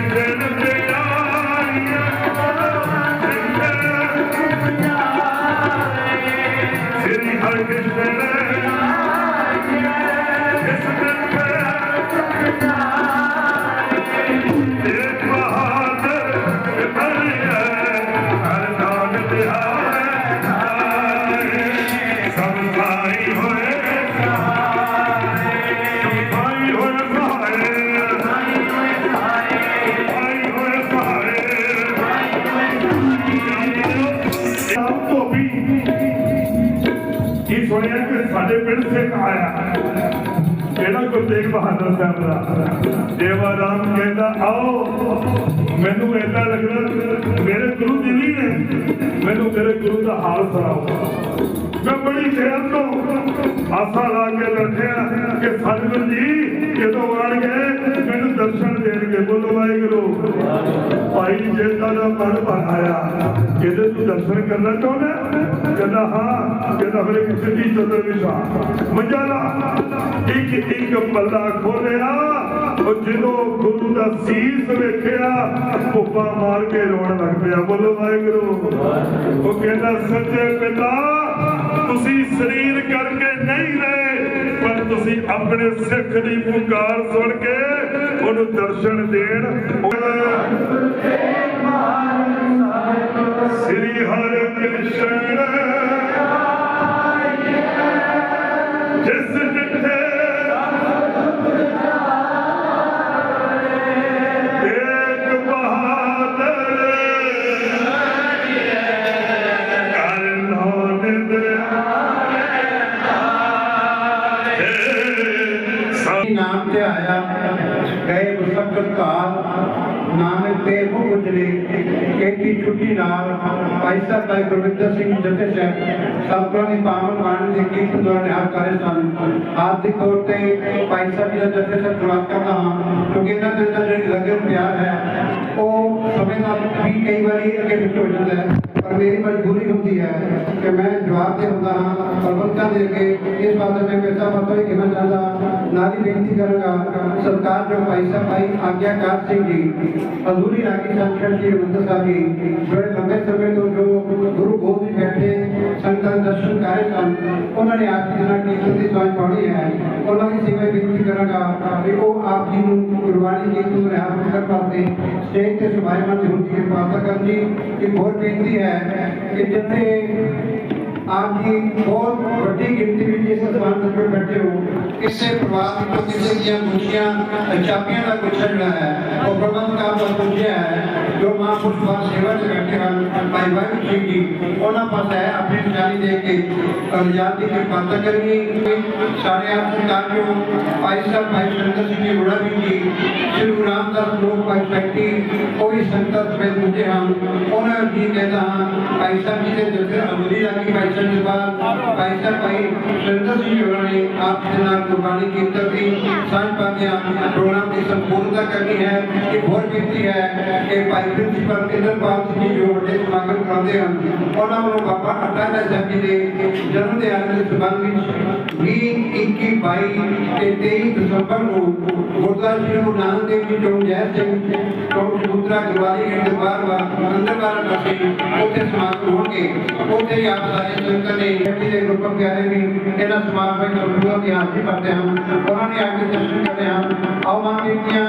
ਤੇਰੀ ਸੁਣਿਆ ਕਿ ਸਾਡੇ ਪਿੰਡ ਸਿੱਖ ਆਇਆ ਕਿਹੜਾ ਗੁਰੂ ਤੇਗ ਬਹਾਦਰ ਸਾਹਿਬ ਦਾ। ਦੇਵਾ ਰਾਮ ਕਹਿੰਦਾ, ਆਓ, ਮੈਨੂੰ ਏਦਾਂ ਲੱਗਦਾ, ਮੇਰੇ ਗੁਰੂ ਜੀ ਦਿੱਲੀ ਨੇ, ਮੈਨੂੰ ਤੇਰੇ ਗੁਰੂ ਦਾ ਹਾਲ ਸੁਣਾਓ। ਮੈਂ ਬੜੀ ਦੇਰ ਤੋਂ ਆਸਾ ਲਾ ਕੇ ਬੈਠਿਆ ਕਿ ਸਤਿਗੁਰ ਜੀ ਜਦੋਂ ਆਣ ਗਏ ਦਰਸ਼ਨ ਦੇਣਗੇ, ਬੋਲੋ ਵਾਹਿਗੁਰੂ। ਭਾਈ ਜੇਤਾ ਦਾ ਮਨ ਬਣਾਇਆ ਕਿਤੇ ਤੂੰ ਦਰਸ਼ਨ ਕਰਨਾ ਚਾਹੁੰਦਾ ਕਹਿੰਦਾ ਹਾਂ, ਕਹਿੰਦਾ ਫਿਰ ਇੱਕ ਸਿੱਧੀ ਚਦਰ ਵਿਸ਼ਾ ਮੰਜਾਲਾ ਇੱਕ ਇੱਕ ਪੱਲਾ ਖੋਲਿਆ ਉਹ ਜਦੋਂ ਗੁਰੂ ਦਾ ਸੀਸ ਵੇਖਿਆ ਭੁੱਪਾ ਮਾਰ ਕੇ ਰੋਣ ਲੱਗ ਪਿਆ। ਬੋਲੋ ਵਾਹਿਗੁਰੂ। ਉਹ ਕਹਿੰਦਾ, ਸੱਚੇ ਪਿਤਾ, ਤੁਸੀਂ ਸਰੀਰ ਕਰਕੇ ਨਹੀਂ ਰਹੇ, ਪਰ ਤੁਸੀਂ ਆਪਣੇ ਸਿੱਖ ਦੀ ਪੁਕਾਰ ਸੁਣ ਕੇ ਉਹਨੂੰ ਦਰਸ਼ਨ ਦੇਣ। ਸ੍ਰੀ ਹਰਿ ਕ੍ਰਿਸ਼ਨ ਜਿਸ ਮੁਖ ਉਜਲੇ ਕੀਤੀ ਛੁੱਟੀ ਨਾਲ ਭਾਈ ਸਾਹਿਬ ਭਾਈ ਗੁਰਵਿੰਦਰ ਸਿੰਘ ਜੱਥੇ ਸਾਹਿਬ, ਸਤਿਗੁਰਾਂ ਦੀ ਪਾਵਨ ਬਾਣੀ ਦੇ ਕੀਰਤਨ ਦੌਰਾਨ ਹਾਰ ਕਰੇ ਸਨ। ਆਰਥਿਕ ਤੌਰ ਤੇ ਭਾਈ ਸਾਹਿਬ ਜੀ ਦਾ ਜੱਥੇ ਸਾਹਿਬ ਸ਼ੁਰੂਆਤ ਕਰਦਾ ਹਾਂ, ਕਿਉਂਕਿ ਇਹਨਾਂ ਦੇ ਅੰਦਰ ਜਿਹੜੀ ਲਗਨ ਪਿਆਰ ਹੈ, ਉਹ ਸਮੇਂ ਨਾਲ ਵੀ ਕਈ ਵਾਰੀ ਅੱਗੇ ਪਿੱਛੇ ਹੋ ਜਾਂਦਾ ਹੈ। ਪਰ ਮੇਰੀ ਮਜਬੂਰੀ ਹੁੰਦੀ ਹੈ ਕਿ ਮੈਂ ਜਵਾਬ ਦੇ ਹੁੰਦਾ ਹਾਂ ਪ੍ਰਬੰਧਕਾਂ ਦੇ ਅੱਗੇ ਇਸ ਬਾਤ ਤੇ ਮੇਰਾ ਪਤਾ ਹੀ ਕਹਿਣਾ ਚਾਹੁੰਦਾ ਨਾਲ ਹੀ ਬੇਨਤੀ ਕਰਾਂਗਾ ਸਰਕਾਰ ਜੋ ਭਾਈ ਸਾਹਿਬ ਭਾਈ ਆਗਿਆਕਾਰ ਸਿੰਘ ਜੀ ਹਜ਼ੂਰੀ ਰਾਗੀ ਸੰਖੇੜ ਜੀ ਰਵਿੰਦਰ ਸਾਹਿਬ ਜੀ ਜਿਹੜੇ ਲੰਬੇ ਸਮੇਂ ਤੋਂ ਜੋ ਗੁਰੂ ਗੋਦ ਵਿੱਚ ਬੈਠੇ ਸੰਗਤਾਂ ਦੇ ਦਰਸ਼ਨ ਕਰ ਰਹੇ ਸਨ ਉਹਨਾਂ ਨੇ ਆਪ ਜੀ ਨਾਲ ਕੀਰਤਨ ਦੀ ਸਵਾਈ ਪਾਉਣੀ ਹੈ ਉਹਨਾਂ ਦੀ ਸੇਵਾ ਬੇਨਤੀ ਕਰਾਂਗਾ ਕਿ ਉਹ ਆਪ ਜੀ ਨੂੰ ਗੁਰਬਾਣੀ ਕੀਰਤਨ ਰਿਹਾ ਕਰਨ ਵਾਸਤੇ ਸਟੇਜ ਤੇ ਸਮਾਇਮਾਨ ਦੀ ਹੁੰਦੀ ਕਿਰਪਾਲਤਾ ਕਰਨ ਜੀ ਇੱਕ ਹੋਰ ਬੇਨਤੀ ਹੈ ਕਿ ਜਿੱਥੇ ਆਪ ਜੀ ਬਹੁਤ ਵੱਡੀ ਗਿਣਤੀ ਵਿੱਚ ਇਸ ਸਥਾਨ ਤੇ ਬੈਠੇ ਹੋ ਕਿਸੇ ਪਰਿਵਾਰ ਦੀ ਕੋਈ ਕਿਸੇ ਦੀਆਂ ਮੁਖੀਆਂ ਚਾਬੀਆਂ ਦਾ ਗੁੱਛਾ ਜਿਹੜਾ ਹੈ ਉਹ ਪ੍ਰਬੰਧ ਕਾਰ ਦਾ ਪੁੱਜਿਆ ਹੈ ਜੋ ਮਹਾਂਪੁਰਸ਼ ਬਾਦ ਸੇਵਾ ਚ ਬੈਠੇ ਹਨ ਭਾਈ ਵਾਹਿਗੁਰੂ ਜੀ ਦੀ ਉਹਨਾਂ ਦੇ ਕੇ ਕਲਿਆਣ ਦੀ ਕਿਰਪਾਲਤਾ ਕਰਨੀ। ਸਾਰੇ ਆਪ ਸਰਕਾਰ ਜੋ ਭਾਈ ਸਾਹਿਬ, ਭਾਈ ਸੁਰਿੰਦਰ ਸਿੰਘ ਜੀ ਬੁੜਾ ਵੀ ਜੀ, ਸ਼੍ਰੀ ਗੁਰੂ ਰਾਮਦਾਸ ਲੋਕ ਭਾਈ ਫੈਕਟਰੀ ਉਹ ਵੀ ਸੰਗਤ ਵਿੱਚ ਪੁੱਜੇ ਹਨ। ਉਹਨਾਂ ਜੀ ਕਹਿੰਦਾ ਹਾਂ, ਭਾਈ ਸਾਹਿਬ ਜੀ ਦੇ ਦਿਲ ਅਮਰੀ ਰਾਖੀ ਭਾਈ ਸਾਹਿਬ ਜੀ ਬਾਅਦ। ਭਾਈ ਸਾਹਿਬ, ਭਾਈ ਸੁਰਿੰਦਰ ਸਿੰਘ ਜੀ ਹੋਰਾਂ ਨੇ ਆਪ ਜੀ ਦੇ ਨਾਲ ਕੁਰਬਾਨੀ ਕੀਰਤਨ ਦੀ ਸਾਂਝ ਪਾਉਂਦਿਆਂ ਪ੍ਰੋਗਰਾਮ ਦੀ ਸੰਪੂਰਨਤਾ ਕਰਨੀ ਹੈ ਇਹ ਬਹੁਤ ਬੇਨਤੀ ਹੈ ਕਿ ਭਾਈ ਪ੍ਰਿੰਸੀਪਲ ਇੰਦਰਪਾਲ ਜੀ ਜੋ ਵੱਡੇ ਸਮਾਗਮ ਕਰਾਉਂਦੇ ਹਨ। ਉਹਨਾਂ ਵੱਲੋਂ ਬਾਬਾ ਅਟਾਲਾ ਸਾਹਿਬ ਜੀ ਦੇ ਜਨਮ ਦਿਹਾੜੇ ਦੇ ਸੰਬੰਧ ਵਿੱਚ 20 21 22 ਤੇ 23 ਦਸੰਬਰ ਨੂੰ ਗੁਰਦੁਆਰਾ ਸ੍ਰੀ ਗੁਰੂ ਨਾਨਕ ਦੇਵ ਜੀ ਚੌਂਕ ਜੈ ਸਿੰਘ ਚੌਂਕ ਚਬੂਤਰਾ ਗੁਰਵਾਲੀ ਗੇਟ ਦੇ ਬਾਹਰ ਬਾਹਰ ਅੰਦਰ ਬਾਹਰ ਪਾਸੇ ਉੱਥੇ ਸਮਾਗਮ ਹੋਣਗੇ। ਉੱਥੇ ਹੀ ਆਪ ਸਾਰੇ ਸੰਗਤ ਨੇ ਬੇਟੀ ਦੇ ਗੁਰਪੁਰਬ ਪਿਆਰੇ ਵੀ ਇਹਨਾਂ ਸਮਾਗਮ ਵਿੱਚ ਪੂਰਾ ਧਿਆਨ ਜੀ ਕਰਦੇ ਹਨ ਉਹਨਾਂ ਨੇ ਆ ਕੇ ਦਰਸ਼ਨ ਕਰਦੇ ਹਨ ਆਓ ਮਾਂ ਬੇਟੀਆਂ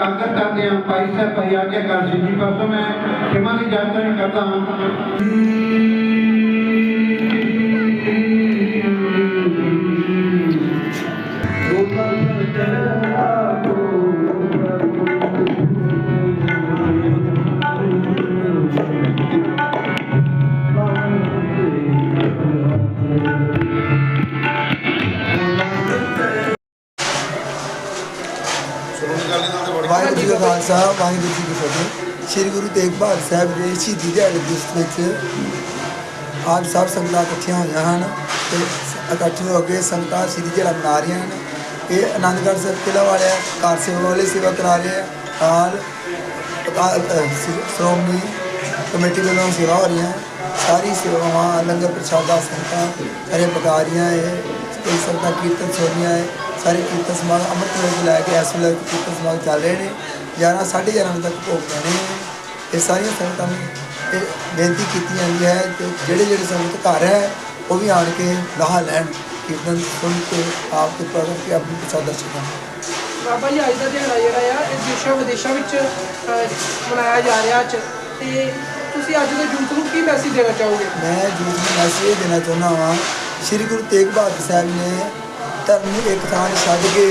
ਕਾਗਰ ਕਰਦੇ ਹਾਂ। ਭਾਈ ਸਾਹਿਬ, ਭਾਈ ਆਗਿਆਕਾਰ ਸਿੰਘ ਜੀ ਪਾਸੋਂ ਮੈਂ ਖਿਮਾ ਦੀ ਜਾਣਕਾਰੀ ਕਰਦਾ ਹਾਂ। ਵਾਹਿਗੁਰੂ ਜੀ ਕੀ ਫਤਿਹ ਸ੍ਰੀ ਗੁਰੂ ਤੇਗ ਬਹਾਦਰ ਸਾਹਿਬ ਦੇ ਸ਼ਹੀਦੀ ਦਿਹਾੜੇ ਦਿਵਸ ਵਿੱਚ ਆਪ ਸਭ ਸੰਗਤਾਂ ਇਕੱਠੀਆਂ ਹੋਈਆਂ ਹਨ ਤੇ ਇਕੱਠੇ ਹੋ ਕੇ ਸੰਗਤਾਂ ਸ਼ਹੀਦੀ ਦਿਹਾੜਾ ਮਨਾ ਰਹੀਆਂ ਹਨ ਇਹ ਆਨੰਦਗੜ੍ਹ ਸਾਹਿਬ ਕਿਲ੍ਹਾ ਵਾਲੇ ਕਾਰ ਸੇਵਾ ਵਾਲੇ ਸੇਵਾ ਕਰਾ ਰਹੇ ਆ ਨਾਲ ਸ਼੍ਰੋਮਣੀ ਕਮੇਟੀ ਵੱਲੋਂ ਸੇਵਾ ਹੋ ਰਹੀਆਂ ਸਾਰੀ ਸੇਵਾਵਾਂ ਲੰਗਰ ਪ੍ਰਸ਼ਾਦਾ ਸੰਗਤਾਂ ਸਾਰੇ ਪਕਾ ਰਹੀਆਂ ਹੈ ਕਈ ਸੰਗਤਾਂ ਕੀਰਤਨ ਸੁਣੀਆਂ ਹੈ ਸਾਰੇ ਕੀਰਤਨ ਸਮਾਗਮ ਅੰਮ੍ਰਿਤ ਵੇਲੇ ਲੈ ਕੇ ਇਸ ਵੇਲੇ ਕੀਰਤਨ ਸਮਾਗਮ ਚੱਲ ਰਹੇ ਨੇ 11 11:30 ਵਜੇ ਤੱਕ ਭੋਗ ਪੈਣੇ ਨੇ। ਇਹ ਸਾਰੀਆਂ ਸੰਗਤਾਂ ਨੂੰ ਇਹ ਬੇਨਤੀ ਕੀਤੀ ਜਾਂਦੀ ਹੈ ਕਿ ਜਿਹੜੇ ਜਿਹੜੇ ਸੰਗਤ ਘਰ ਹੈ ਉਹ ਵੀ ਆਣ ਕੇ ਲਾਹਾ ਲੈਣ ਕੀਰਤਨ ਸੁਣ ਕੇ ਆਪ ਕੇ ਪ੍ਰਗਟ ਕੇ ਆਪਣੀ ਪ੍ਰਸ਼ਾਦਾ ਛਕਣ ਬਾਬਾ ਜੀ ਅੱਜ ਦਾ ਦਿਹਾੜਾ ਜਿਹੜਾ ਆ ਇਹ ਦੇਸ਼ਾਂ ਵਿਦੇਸ਼ਾਂ ਵਿੱਚ ਮਨਾਇਆ ਜਾ ਰਿਹਾ ਅੱਜ। ਤੇ ਤੁਸੀਂ ਅੱਜ ਦੇ ਯੂਥ ਨੂੰ ਕੀ ਮੈਸੇਜ ਦੇਣਾ ਚਾਹੋਗੇ? ਮੈਂ ਜੂਤ ਨੂੰ ਮੈਸੇਜ ਦੇਣਾ ਚਾਹੁੰਦਾ ਹਾਂ ਸ੍ਰੀ ਗੁਰੂ ਤੇਗ ਬਹਾਦਰ ਸਾਹਿਬ ਨੇ ਧਰਮ ਨੂੰ ਇੱਕ ਥਾਂ ਛੱਡ ਕੇ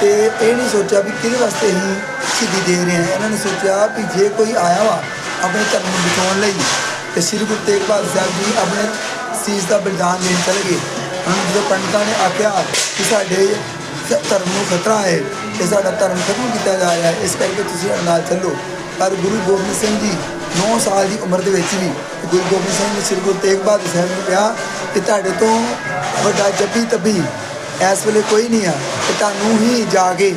ਤੇ ਇਹ ਨਹੀਂ ਸੋਚਿਆ ਵੀ ਕਿਹਦੇ ਵਾਸਤੇ ਹੀ ਸ਼ਹੀਦੀ ਦੇ ਰਹੇ ਹਾਂ ਇਹਨਾਂ ਨੇ ਸੋਚਿਆ ਵੀ ਜੇ ਕੋਈ ਆਇਆ ਵਾ ਆਪਣੇ ਧਰਮ ਨੂੰ ਬਚਾਉਣ ਲਈ, ਤੇ ਸ੍ਰੀ ਗੁਰੂ ਤੇਗ ਬਹਾਦਰ ਸਾਹਿਬ ਜੀ ਆਪਣੇ ਸੀਸ ਦਾ ਬਲਿਦਾਨ ਦੇਣ ਚਲੇ ਗਏ। ਹੁਣ ਜਦੋਂ ਪੰਡਤਾਂ ਨੇ ਆਖਿਆ ਕਿ ਸਾਡੇ ਧਰਮ ਨੂੰ ਖਤਰਾ ਹੈ ਤੇ ਸਾਡਾ ਧਰਮ ਖਤਮ ਕੀਤਾ ਜਾ ਰਿਹਾ ਹੈ, ਇਸ ਕਰਕੇ ਤੁਸੀਂ ਨਾਲ ਚੱਲੋ। ਪਰ ਗੁਰੂ ਗੋਬਿੰਦ ਸਿੰਘ ਜੀ 9 ਸਾਲ ਦੀ ਉਮਰ ਦੇ ਵਿੱਚ ਵੀ ਗੁਰੂ ਗੋਬਿੰਦ ਸਿੰਘ ਨੇ ਸ੍ਰੀ ਗੁਰੂ ਤੇਗ ਬਹਾਦਰ ਸਾਹਿਬ ਨੂੰ ਕਿਹਾ ਕਿ ਤੁਹਾਡੇ ਤੋਂ ਵੱਡਾ ਜੱਬੀ ਤੱਬੀ ਇਸ ਵੇਲੇ ਕੋਈ ਨਹੀਂ ਆ, ਤੇ ਤੁਹਾਨੂੰ ਹੀ ਜਾ ਕੇ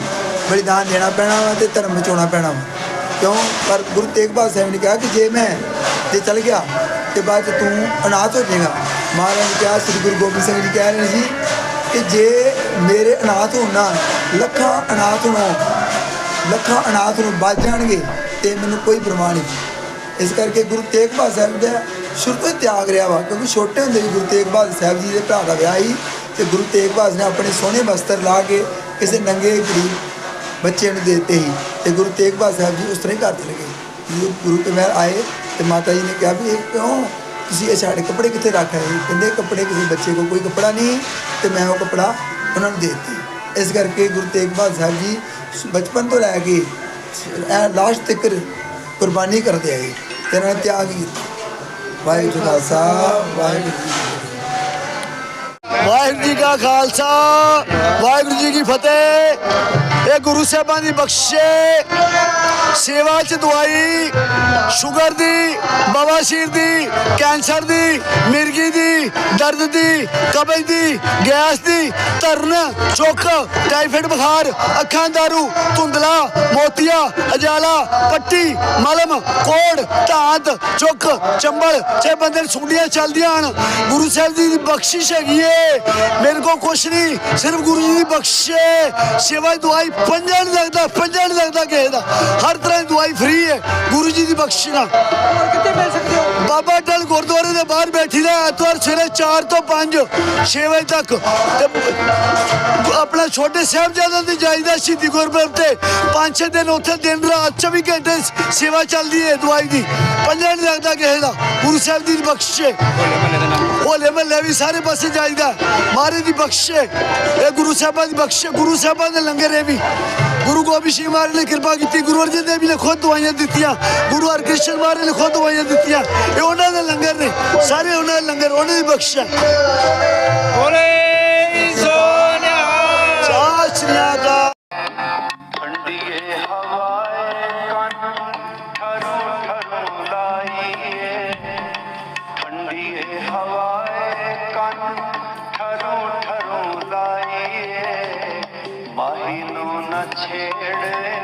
ਬਲੀਦਾਨ ਦੇਣਾ ਪੈਣਾ ਵਾ ਤੇ ਧਰਮ ਬਚਾਉਣਾ ਪੈਣਾ ਵਾ। ਕਿਉਂ? ਪਰ ਗੁਰੂ ਤੇਗ ਬਹਾਦਰ ਸਾਹਿਬ ਨੇ ਕਿਹਾ ਕਿ ਜੇ ਮੈਂ ਜੇ ਚਲ ਗਿਆ ਤੇ ਬਾਅਦ ਤੂੰ ਅਨਾਥ ਹੋ ਜਾਏਗਾ। ਮਹਾਰਾਜ ਨੇ ਕਿਹਾ, ਸ੍ਰੀ ਗੁਰੂ ਗੋਬਿੰਦ ਸਿੰਘ ਜੀ ਕਹਿ ਰਹੇ ਨੇ ਜੀ ਕਿ ਜੇ ਮੇਰੇ ਅਨਾਥ ਹੋਣ ਨਾਲ ਲੱਖਾਂ ਅਨਾਥ ਹੋਣੋਂ, ਲੱਖਾਂ ਅਨਾਥ ਨੂੰ ਬਚ ਜਾਣਗੇ ਤੇ ਮੈਨੂੰ ਕੋਈ ਪਰਵਾਹ ਨਹੀਂ। ਇਸ ਕਰਕੇ ਗੁਰੂ ਤੇਗ ਬਹਾਦਰ ਸਾਹਿਬ ਦਾ ਸ਼ੁਰੂ ਤੋਂ ਹੀ ਤਿਆਗ ਰਿਹਾ ਵਾ, ਕਿਉਂਕਿ ਛੋਟੇ ਹੁੰਦੇ ਵੀ ਗੁਰੂ ਤੇਗ ਬਹਾਦਰ ਸਾਹਿਬ ਜੀ ਦੇ ਭਰਾ ਦਾ ਵਿਆਹ ਸੀ ਤੇ ਗੁਰੂ ਤੇਗ ਬਹਾਦਰ ਨੇ ਆਪਣੇ ਸੋਹਣੇ ਵਸਤਰ ਲਾ ਕੇ ਕਿਸੇ ਨੰਗੇ ਗਰੀਬ ਬੱਚਿਆਂ ਨੂੰ ਦੇ ਦਿੱਤੇ ਸੀ ਤੇ ਗੁਰੂ ਤੇਗ ਬਹਾਦਰ ਸਾਹਿਬ ਜੀ ਉਸ ਤਰ੍ਹਾਂ ਹੀ ਘਰ ਚਲੇ ਗਏ। ਜਦੋਂ ਗੁਰੂ ਕੇ ਮਹਿਲ ਆਏ ਤੇ ਮਾਤਾ ਜੀ ਨੇ ਕਿਹਾ ਵੀ ਇਹ ਕਿਉਂ ਤੁਸੀਂ ਇਹ ਸਾਡੇ ਕੱਪੜੇ ਕਿੱਥੇ ਰੱਖ ਆਏ? ਕਹਿੰਦੇ ਕੱਪੜੇ ਕਿਸੇ ਬੱਚੇ ਕੋਲ ਕੋਈ ਕੱਪੜਾ ਨਹੀਂ ਤੇ ਮੈਂ ਉਹ ਕੱਪੜਾ ਉਹਨਾਂ ਨੂੰ ਦੇ ਦਿੱਤੀ। ਇਸ ਕਰਕੇ ਗੁਰੂ ਤੇਗ ਬਹਾਦਰ ਸਾਹਿਬ ਜੀ ਬਚਪਨ ਤੋਂ ਲੈ ਕੇ ਇਹ ਲਾਸਟ ਤੱਕ ਕੁਰਬਾਨੀ ਕਰਦੇ ਆਏ ਤੇ ਇਹਨਾਂ ਨੇ ਤਿਆਗ ਕੀਤਾ। ਵਾਹਿਗੁਰੂ ਖਾਲਸਾ, ਵਾਹਿਗੁਰੂ ਜੀ ਵਾਹਿਗੁਰੂ ਜੀ ਕਾ ਖਾਲਸਾ, ਵਾਹਿਗੁਰੂ ਜੀ ਕੀ ਫਤਿਹ। ਇਹ ਗੁਰੂ ਸਾਹਿਬਾਂ ਦੀ ਬਖਸ਼ੇ ਸੇਵਾ ਚ ਦਵਾਈ, ਸ਼ੂਗਰ ਦੀ ਬਵਾਸੀਰ ਦੀ, ਕੈਂਸਰ ਦੀ, ਮਿਰਗੀ ਦੀ, ਦਰਦ ਦੀ, ਕਬਜ਼ ਦੀ, ਗੈਸ ਦੀ, ਧਰਨ, ਚੁੱਕ, ਟਾਈਫਾਇਡ ਬੁਖਾਰ, ਅੱਖਾਂ ਦਾਰੂ, ਧੁੰਦਲਾ, ਮੋਤੀਆ, ਅਜਾਲਾ, ਪੱਟੀ, ਮਲਮ, ਕੋੜ ਧਾਤ ਚੁੱਕ, ਚੰਬਲ ਚਾਹੇ ਬੰਦੇ ਨੂੰ ਸੁੰਡੀਆਂ ਚੱਲਦੀਆਂ ਹਨ। ਗੁਰੂ ਸਾਹਿਬ ਜੀ ਦੀ ਬਖਸ਼ਿਸ਼ ਹੈਗੀ ਏ। ਮੇਰੇ ਕੋ ਕੁਛ ਨਹੀਂ, ਸਿਰਫ ਗੁਰੂ ਜੀ ਦੀ ਬਖਸ਼ੇ ਸੇਵਾ ਦਵਾਈ ਪੰਜਾਂ ਨਹੀਂ ਲੱਗਦਾ ਪੰਜਾਂ ਨਹੀਂ ਲੱਗਦਾ ਕਿਸੇ ਦਾ। ਹਰ ਤਰ੍ਹਾਂ ਦੀ ਦਵਾਈ ਫ੍ਰੀ ਹੈ ਗੁਰੂ ਜੀ ਦੀ ਬਖਸ਼ਿਸ਼ ਨਾਲ। ਹੋਰ ਕਿੱਥੇ ਮਿਲ ਸਕਦੇ ਹੋ? ਬਾਬਾ ਟਲ ਗੁਰਦੁਆਰੇ ਦੇ ਬਾਹਰ ਬੈਠੀ ਦਾ ਐਤਵਾਰ ਸਵੇਰੇ 4 ਤੋਂ 5 6 ਵਜੇ ਤੱਕ। ਤੇ ਆਪਣਾ ਛੋਟੇ ਸਾਹਿਬਜ਼ਾਦਿਆਂ ਦੀ ਜਾਈਦਾ ਸ਼ਹੀਦੀ ਗੁਰਪੁਰਬ ਤੇ 5-6 ਦਿਨ ਉੱਥੇ ਦਿਨ ਰਾਤ 24 ਘੰਟੇ ਸੇਵਾ ਚੱਲਦੀ ਹੈ ਦਵਾਈ ਦੀ। ਪੰਜਾਂ ਨਹੀਂ ਲੱਗਦਾ ਕਿਸੇ ਦਾ। ਗੁਰੂ ਸਾਹਿਬ ਦੀ ਬਖਸ਼ਿਸ਼ ਹੈ। ਹੋਲੇ ਮਹੱਲੇ ਵੀ ਸਾਰੇ ਪਾਸੇ ਜਾਈਦਾ। ਮਾਰੇ ਦੀ ਬਖਸ਼ੇ ਇਹ ਗੁਰੂ ਸਾਹਿਬਾਂ ਦੀ ਬਖਸ਼ੇ ਗੁਰੂ ਸਾਹਿਬਾਂ ਦੇ ਲੰਗਰ ਇਹ ਵੀ। ਗੁਰੂ ਗੋਬਿੰਦ ਸਿੰਘ ਮਹਾਰਾਜ ਨੇ ਕਿਰਪਾ ਕੀਤੀ। ਗੁਰੂ ਅਰਜਨ ਦੇਵ ਜੀ ਨੇ ਖੁਦ ਦਵਾਈਆਂ ਦਿੱਤੀਆਂ। ਗੁਰੂ ਹਰਕ੍ਰਿਸ਼ਨ ਮਹਾਰਾਜ ਨੇ ਖੁਦ ਦਵਾਈਆਂ ਦਿੱਤੀਆਂ। ਇਹ ਉਹਨਾਂ ਦੇ ਲੰਗਰ ਨੇ। ਸਾਰੇ ਉਹਨਾਂ ਦੇ ਲੰਗਰ, ਉਹਨਾਂ ਦੀ ਬਖਸ਼ ਹੈ। ਸਤਿ ਨੂੰ